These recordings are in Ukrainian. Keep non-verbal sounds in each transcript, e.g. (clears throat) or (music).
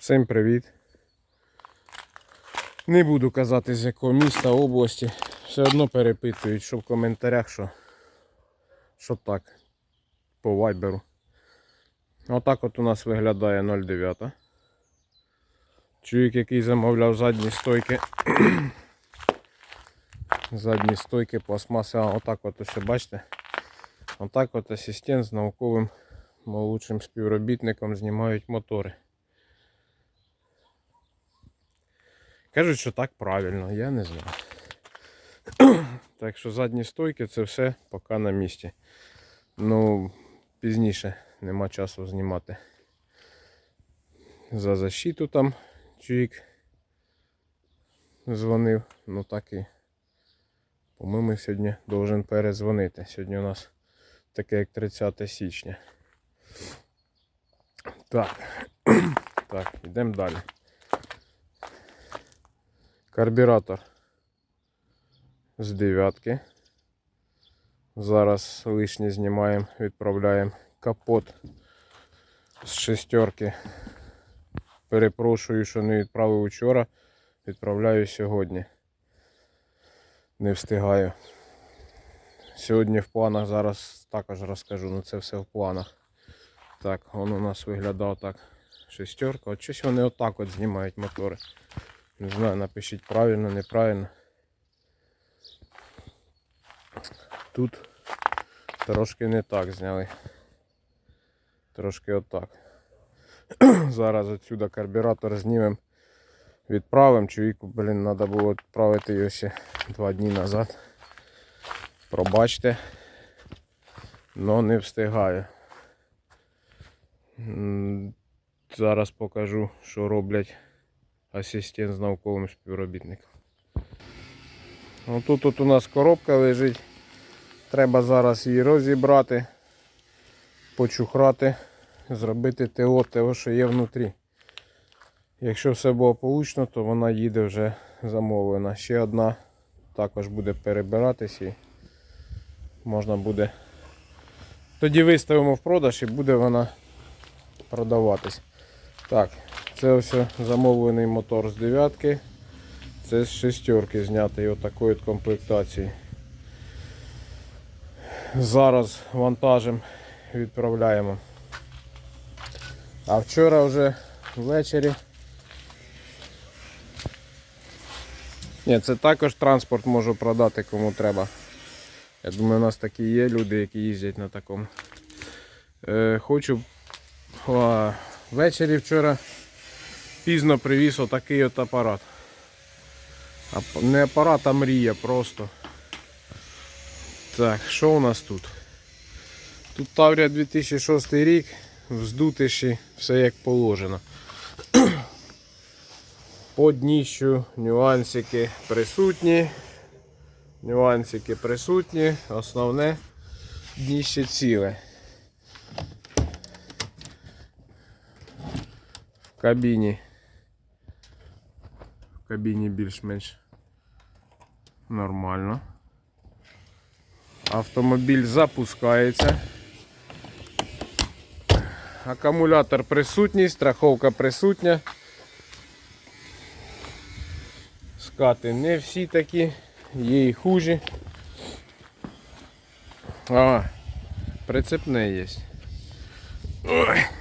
Всім привіт. Не буду казати з якого міста, області. Все одно перепитують, що в коментарях, що, що так, по вайберу. Отак от у нас виглядає 0,9. Чоловік, який замовляв задні стойки. (clears throat) задні стойки пластмаси. Отак от ось бачите. Отак от асистент з науковим молодшим співробітником знімають мотори. Кажуть, що так правильно, я не знаю. (clears throat) так що задні стойки це все поки на місці. Ну, пізніше нема часу знімати. За защиту там чоловік дзвонив. Ну так і по-моєму сьогодні должен перезвонити. Сьогодні у нас таке як 30 січня. Так. (clears throat) так, йдемо далі. Карбюратор з дев'ятки. Зараз лишнє знімаємо, відправляємо капот з шестерки. Перепрошую, що не відправив вчора. Відправляю сьогодні. Не встигаю. Сьогодні в планах зараз також розкажу, ну це все в планах. Так, он у нас виглядав так шестерка. От щось вони отак от знімають мотори. Не знаю, напишіть правильно, неправильно. Тут трошки не так зняли. Трошки отак. (clears throat) Зараз отсюда карбюратор знімемо. Відправимо. Чоловіку, блін, треба було відправити його ще два дні назад. Пробачте. Но не встигаю. Зараз покажу, що роблять асистент з науковим співробітником. Отут от у нас коробка лежить. Треба зараз її розібрати, почухрати, зробити ТО, того, що є внутрі. Якщо все було получно, то вона їде вже замовлена. Ще одна також буде перебиратись і можна буде. Тоді виставимо в продаж і буде вона продаватись. Так, це ось замовлений мотор з дев'ятки. Це з шестерки знятий отакої от комплектації. Зараз вантажем відправляємо. А вчора вже ввечері. Ні, це також транспорт можу продати кому треба. Я думаю, у нас такі є люди, які їздять на такому. Е, хочу ввечері вчора пізно привіз отакий от апарат. Не апарат, а мрія просто. Так, що у нас тут? Тут Таврія 2006 рік, вздутиші, все як положено. (clears throat) По дніщу нюансики присутні. Нюансики присутні, основне дніще ціле. В кабіні. Кабіні більш-менш нормально. Автомобіль запускається. Акумулятор присутній, страховка присутня. Скати не всі такі, є і хужі. А, прицепне є. Ой.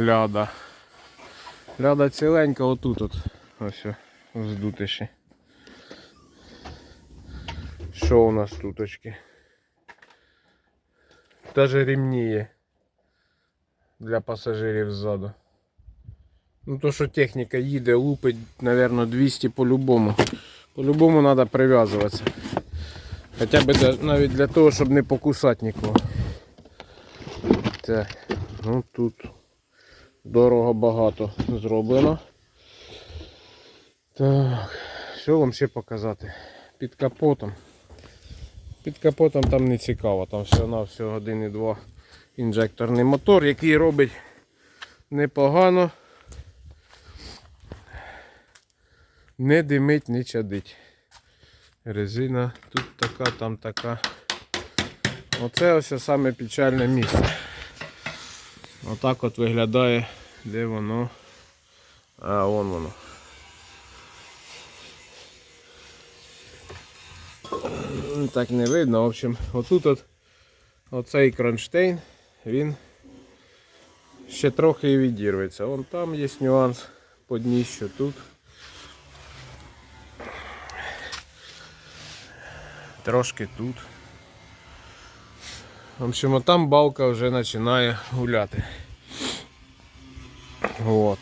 Ляда. Ляда ціленька отут от. Ось о, здутиші. Що у нас туточки? Даже ремні є для пасажирів ззаду. Ну то що техніка їде, лупить, наверное, 200 по-любому. По-любому треба прив'язуватися. Хоча б навіть для того, щоб не покусати нікого. Так, ну тут дорого багато зроблено. Так, що вам ще показати? Під капотом. Під капотом там не цікаво, там все на всього 1,2 інжекторний мотор, який робить непогано. Не димить, не чадить. Резина тут така, там така. Оце ось саме печальне місце. Отак от виглядає, де воно. А, вон воно. Так не видно. В общем, отут от оцей кронштейн, він ще трохи і відірветься. Вон там є нюанс по дніщу тут. Трошки тут. В общем, а там балка вже починає гуляти. Вот.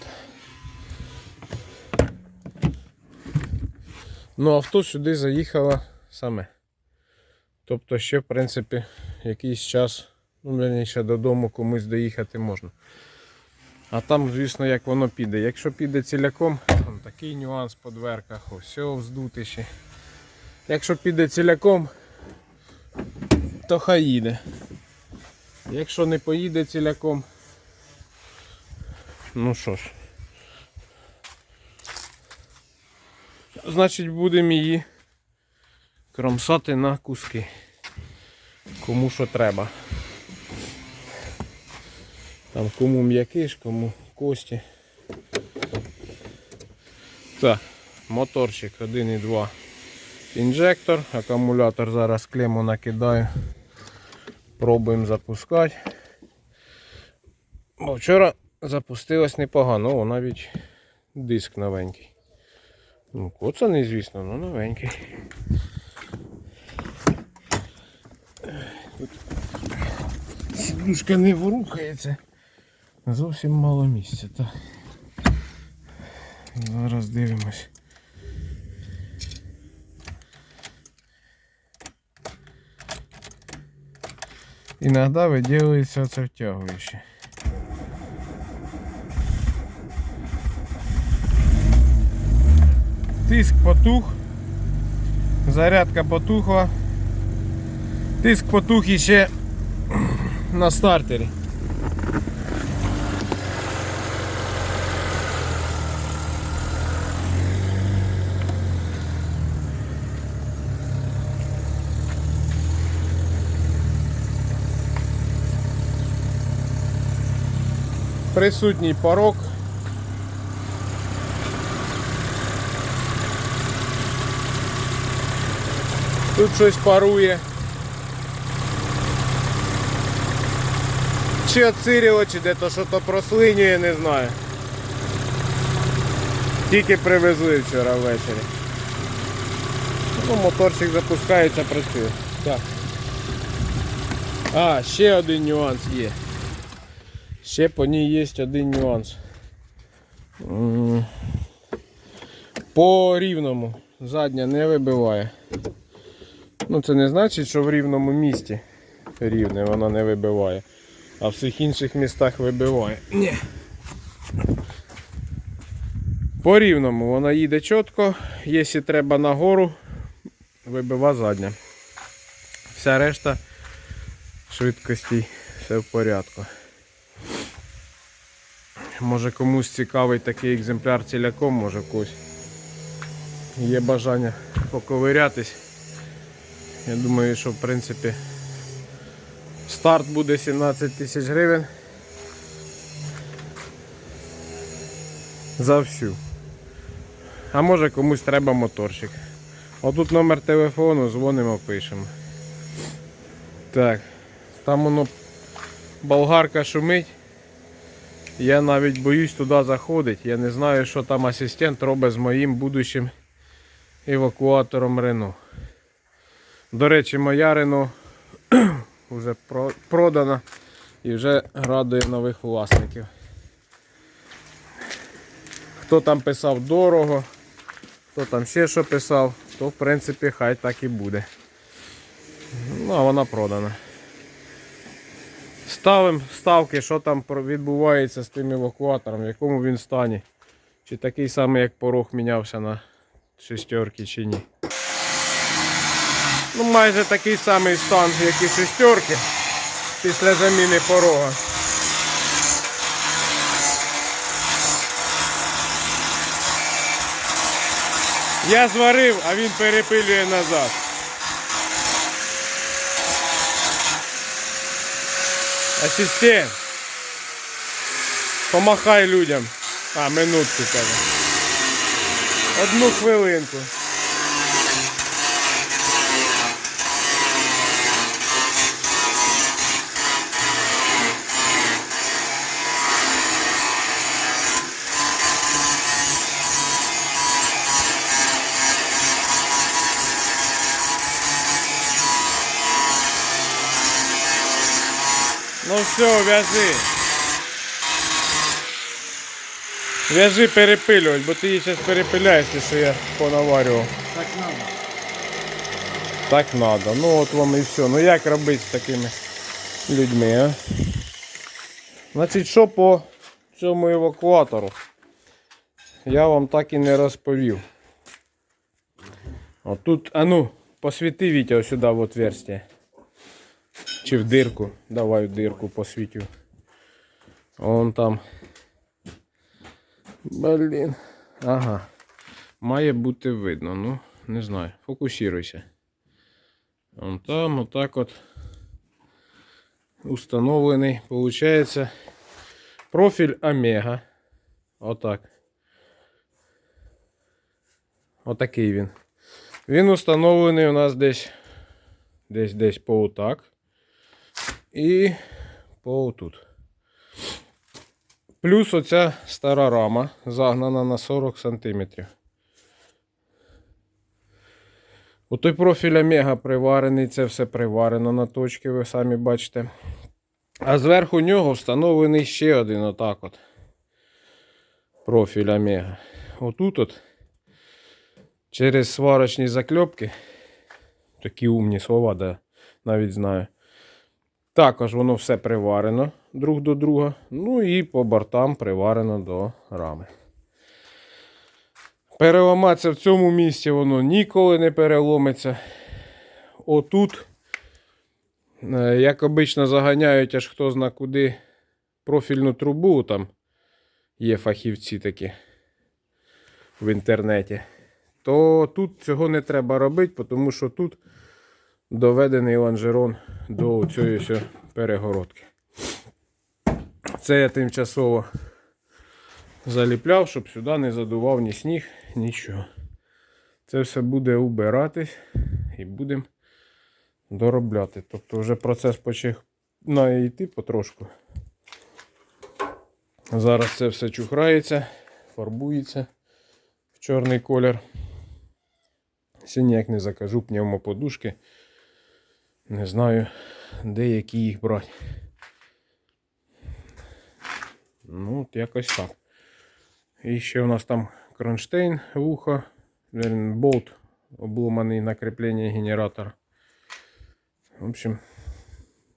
Ну, авто сюди заїхало саме. Тобто ще, в принципі, якийсь час, ну, верніше, додому комусь доїхати можна. А там, звісно, як воно піде. Якщо піде ціляком, там такий нюанс по дверках, ось все вздути ще. Якщо піде ціляком, то хай їде. Якщо не поїде ціляком, ну що ж, значить будемо її кромсати на куски. Кому що треба. Там кому м'якиш, кому кості. Так, моторчик 1,2 інжектор, акумулятор зараз клему накидаю. Пробуємо запускати. Бо вчора запустилось непогано, о, навіть диск новенький. Ну, коцаний, звісно, але новенький. Тут сідушка не ворухається. Зовсім мало місця, так. Зараз дивимось. Иногда выделывается втягуюче. Тиск потух. Зарядка потухла. Тиск потух іще (clears throat) на стартері. Присутній порог. Тут щось парує. Чи оциріло, чи де то що то прослинює, не знаю. Тільки привезли вчора ввечері. Ну, моторчик запускається, працює. Так. А, ще один нюанс є. Ще по ній є один нюанс. По рівному задня не вибиває. Ну це не значить, що в рівному місті рівне вона не вибиває. А в всіх інших містах вибиває. Ні. По рівному вона їде чітко, якщо треба нагору, вибива задня. Вся решта швидкостей все в порядку. Може комусь цікавий такий екземпляр ціляком, може когось є бажання поковирятись. Я думаю, що в принципі старт буде 17 тисяч гривень за всю. А може комусь треба моторчик. Отут номер телефону, дзвонимо, пишемо. Так, там воно болгарка шумить. Я навіть боюсь туди заходити. Я не знаю, що там асистент робить з моїм будущим евакуатором Рено. До речі, моя Рено (clears throat) вже продана і вже радує нових власників. Хто там писав дорого, хто там ще що писав, то в принципі хай так і буде. Ну, а вона продана. Ставимо ставки, що там відбувається з тим евакуатором, в якому він стані. Чи такий самий, як порог мінявся на шестерки, чи ні. Ну, майже такий самий стан, як і шестерки після заміни порога. Я зварив, а він перепилює назад. Асистент. Помахай людям. А, минутку каже. Одну хвилинку. Все, в'яжи. В'яжи перепилювати, бо ти її зараз перепиляєш, що я понаварював. Так надо. Так надо. Ну от вам і все. Ну як робити з такими людьми, а? Значить, що по цьому евакуатору? Я вам так і не розповів. Отут, а ну, посвіти Вітя сюди в отверстие. Чи в дирку. Давай в дирку посвітю. Вон там. Блін. Ага. Має бути видно. Ну, не знаю. Фокусируйся. Вон там, отак от. Установлений. Получається профіль Омега. Отак. Отакий він. Він установлений у нас десь десь десь по отак. І по отут. Плюс оця стара рама загнана на 40 см. У той профіль Омега приварений, це все приварено на точки, ви самі бачите. А зверху нього встановлений ще один отак от. Профіль Омега. Отут от через сварочні закльопки. Такі умні слова, да, навіть знаю. Також воно все приварено друг до друга. Ну і по бортам приварено до рами. Переламатися в цьому місці воно ніколи не переломиться. Отут, е, як обично, заганяють аж хто зна куди профільну трубу. Там є фахівці такі в інтернеті. То тут цього не треба робити, тому що тут доведений лонжерон до цієї перегородки. Це я тимчасово заліпляв, щоб сюди не задував ні сніг, нічого. Це все буде убиратись і будемо доробляти. Тобто вже процес починає йти потрошку. Зараз це все чухрається, фарбується в чорний колір. Ще ніяк не закажу пневмоподушки. Не знаю, де які їх брати. Ну, от якось так. І ще у нас там кронштейн, вухо, болт обломаний на кріплення генератора. В общем,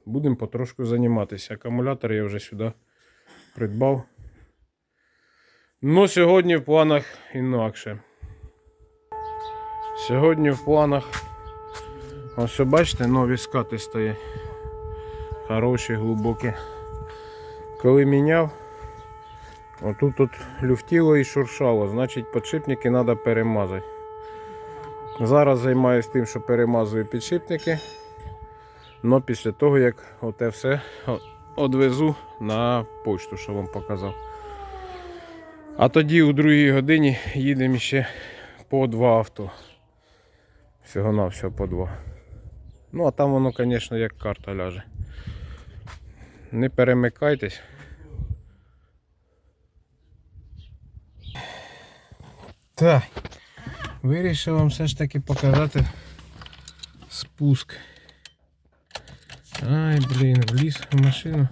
будемо потрошку займатися. Акумулятор я вже сюди придбав. Ну, сьогодні в планах інакше. Сьогодні в планах. Ось бачите, нові скати стоять. Хороші, глибокі. Коли міняв, отут тут люфтіло і шуршало, значить підшипники треба перемазати. Зараз займаюся тим, що перемазую підшипники. Но після того, як оте все одвезу на почту, що вам показав. А тоді у другій годині їдемо ще по два авто. Всього на всього по два. Ну, а там воно, звісно, як карта ляже. Не перемикайтесь. Так, вирішив вам все ж таки показати спуск. Ай, блін, вліз в машину.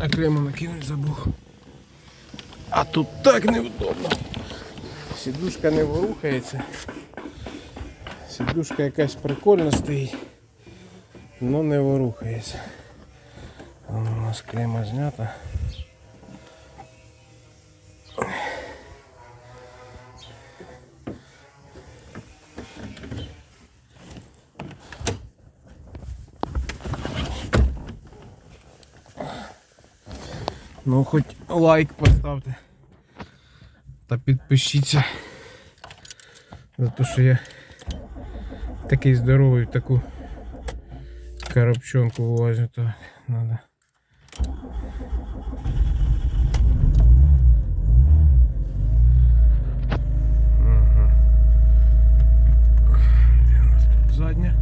А клему накинуть забув. А тут так невдобно. Сідушка не ворухається. Сідушка якась прикольна стоїть, але не ворухається. Вон у нас клема знята. Ну хоч лайк поставте. Та підпишіться. За те, що я такий здоровий таку коробчонку вилазю, то надо. Ага. Де у нас тут задня?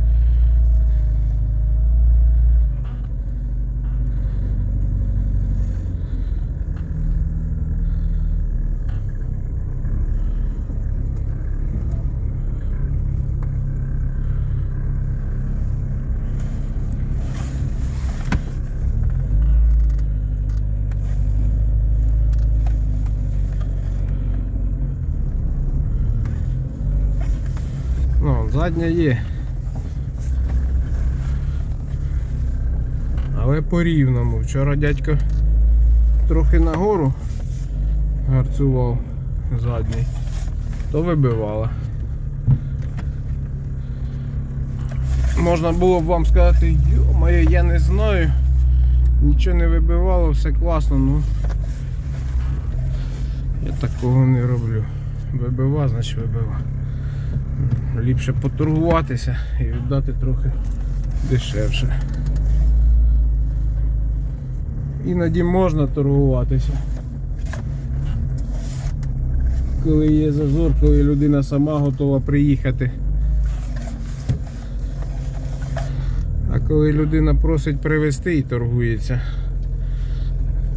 Ну, задня є. Але по рівному. Вчора дядько трохи нагору гарцював задній, то вибивала. Можна було б вам сказати, йо-моє, я не знаю. Нічого не вибивало, все класно, ну я такого не роблю. Вибива, значить вибива. Ліпше поторгуватися і віддати трохи дешевше. Іноді можна торгуватися. Коли є зазор, коли людина сама готова приїхати. А коли людина просить привезти і торгується,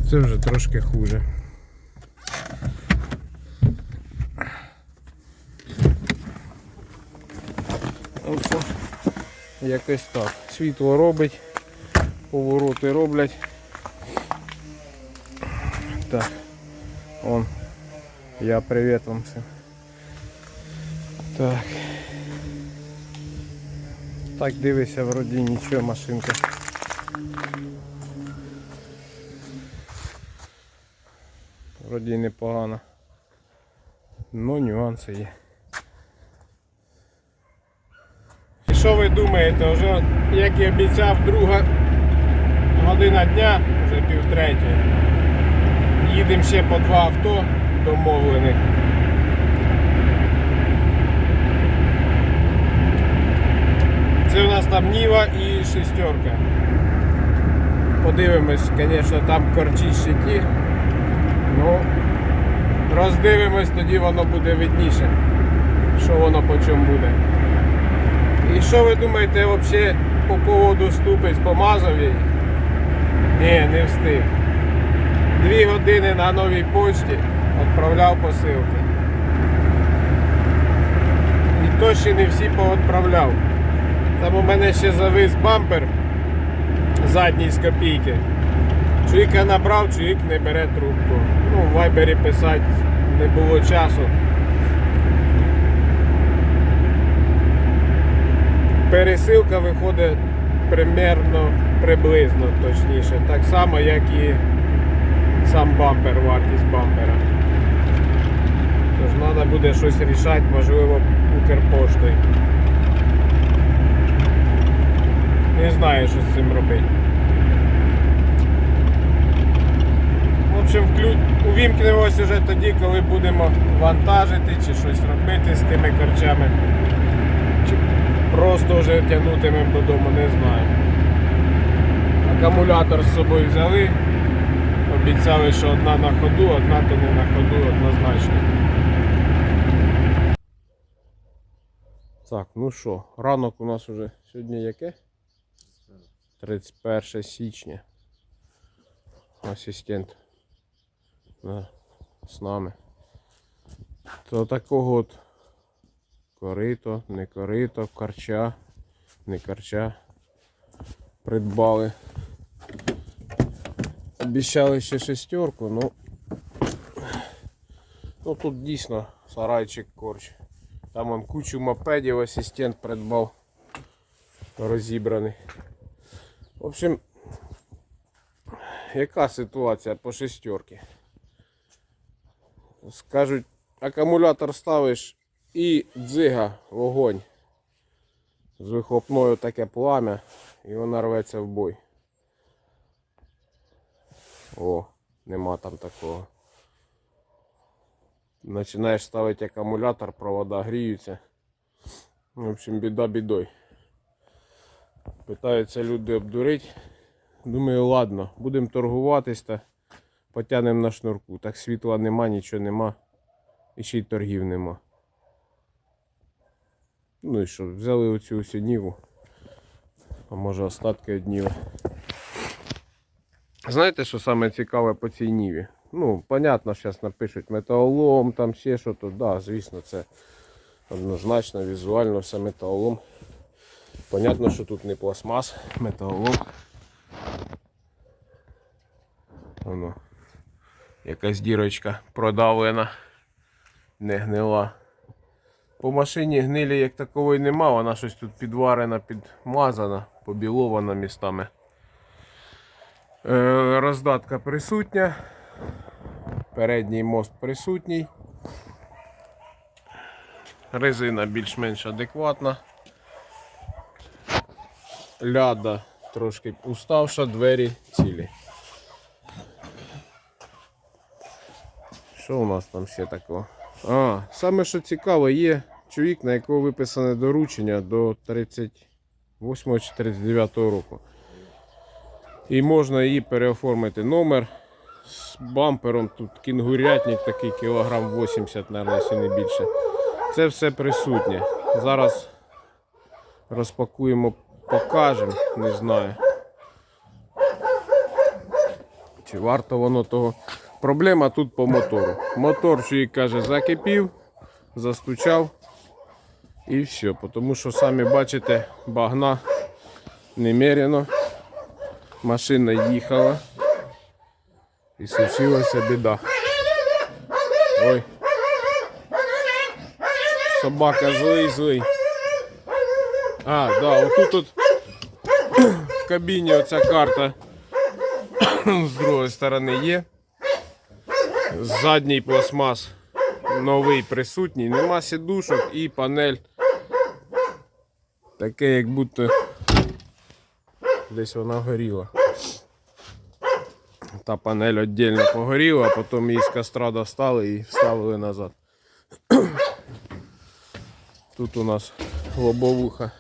це вже трошки хуже. Оце якось так. Світло робить, повороти роблять. Так. Он. Я привіт вам всім. Так. Так дивися, вроді нічого, машинка. Вроді непогано. Ну нюанси є. І що ви думаєте, вже як і обіцяв, друга година дня, вже півтретє. Їдемо ще по два авто домовлених. Це у нас там Ніва і шестерка. Подивимось, звісно, там корчі ті. Ну, роздивимось, тоді воно буде видніше, що воно по чому буде. І що ви думаєте взагалі по поводу ступиць по Мазовій? Ні, не встиг. Дві години на новій почті відправляв посилки. І то ще не всі повідправляв. Там у мене ще завис бампер задній з копійки. Чоловіка набрав, чоловік не бере трубку. Ну, в вайбері писати не було часу. Пересилка виходить примерно приблизно точніше. Так само, як і сам бампер, вартість бампера. Тож треба буде щось рішати, можливо, Укрпоштою. Не знаю, що з цим робити. В общем, вклю... увімкнемось уже тоді, коли будемо вантажити чи щось робити з тими корчами. Просто вже тягнутимемо додому, не знаю. Акумулятор з собою взяли. Обіцяли, що одна на ходу, одна то не на ходу однозначно. Так, ну що, ранок у нас уже сьогодні яке? 31 січня. Асистент да, з нами. То такого от корито, не корито, карча, не карча придбали. Обіщали ще шестерку, ну, ну тут дійсно сарайчик корч. Там он кучу мопедів асистент придбав розібраний. В общем, яка ситуація по шестерці? Скажуть, акумулятор ставиш і дзига, вогонь. З вихлопною таке пламя і вона рветься в бой. О, нема там такого. Починаєш ставити акумулятор, провода гріються. В общем, біда бідой. Питаються люди обдурити. Думаю, ладно, будемо торгуватись та потягнемо на шнурку. Так світла нема, нічого нема. І ще й торгів нема. Ну і що, взяли оцю ось ніву. А може остатки від ніви. Знаєте, що саме цікаве по цій ніві? Ну, понятно, зараз напишуть металолом, там ще що то. Да, звісно, це однозначно, візуально все металолом. Понятно, що тут не пластмас, металолом. Воно. Якась дірочка продавлена, не гнила. По машині гнилі як такової нема, вона щось тут підварена, підмазана, побілована містами. Е, роздатка присутня. Передній мост присутній. Резина більш-менш адекватна. Ляда трошки уставша, двері цілі. Що у нас там ще такого? А, саме що цікаво, є чоловік, на якого виписане доручення до 38 чи 39 року. І можна її переоформити номер з бампером. Тут кінгурятник такий кілограм 80, наверное, якщо не більше. Це все присутнє. Зараз розпакуємо, покажемо, не знаю. Чи варто воно того. Проблема тут по мотору. Мотор, чоловік каже, закипів, застучав і все. Тому що самі бачите, багна немерено. Машина їхала. І случилася біда. Ой. Собака злий злий. А, да, отут от в кабіні оця карта (coughs) з другої сторони є. Задній пластмас новий присутній, нема сідушок і панель. Таке, як будто десь вона горіла. Та панель віддільно погоріла, а потім її з костра достали і вставили назад. Тут у нас лобовуха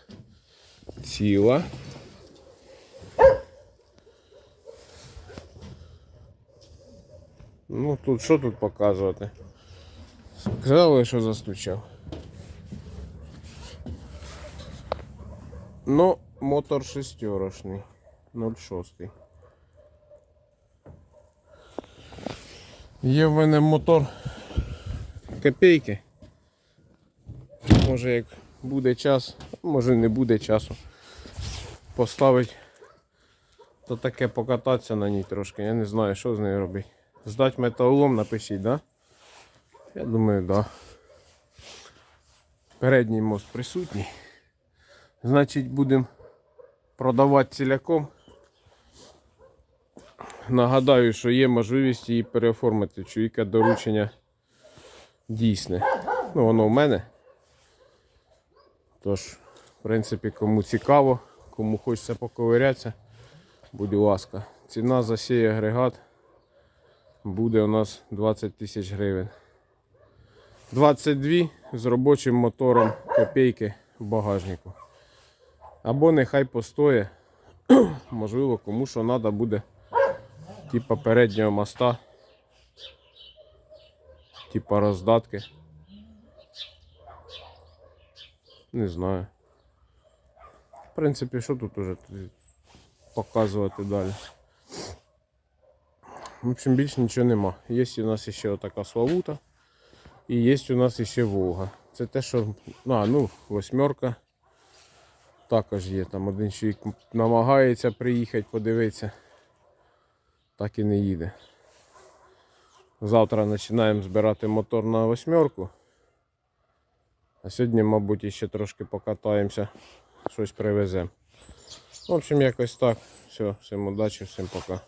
ціла. Ну тут що тут показувати? Сказали, що застучав. Ну, мотор шестерочний. 0,6. Є в мене мотор копійки. Може як буде час, може не буде часу. Поставить то таке покататися на ній трошки. Я не знаю, що з нею робити. Здать металолом, напишіть, да? Я думаю, да. Передній мост присутній. Значить, будемо продавати ціляком. Нагадаю, що є можливість її переоформити. Чуйка доручення дійсне. Ну, воно в мене. Тож, в принципі, кому цікаво, кому хочеться поковирятися, будь ласка. Ціна за сей агрегат буде у нас 20 тисяч гривень. 22 з робочим мотором копійки в багажнику. Або нехай постоє. (clears throat) Можливо, кому що треба буде. Типа переднього моста. Типа роздатки. Не знаю. В принципі, що тут уже показувати далі? В общем, більше нічого нема. Є у нас ще отака Славута. І є у нас ще Волга. Це те, що. А, ну, восьмерка. Також є. Там один чоловік намагається приїхати, подивитися. Так і не їде. Завтра починаємо збирати мотор на восьмерку. А сьогодні, мабуть, ще трошки покатаємося, щось привеземо. В общем, якось так. Все, всім удачі, всім пока.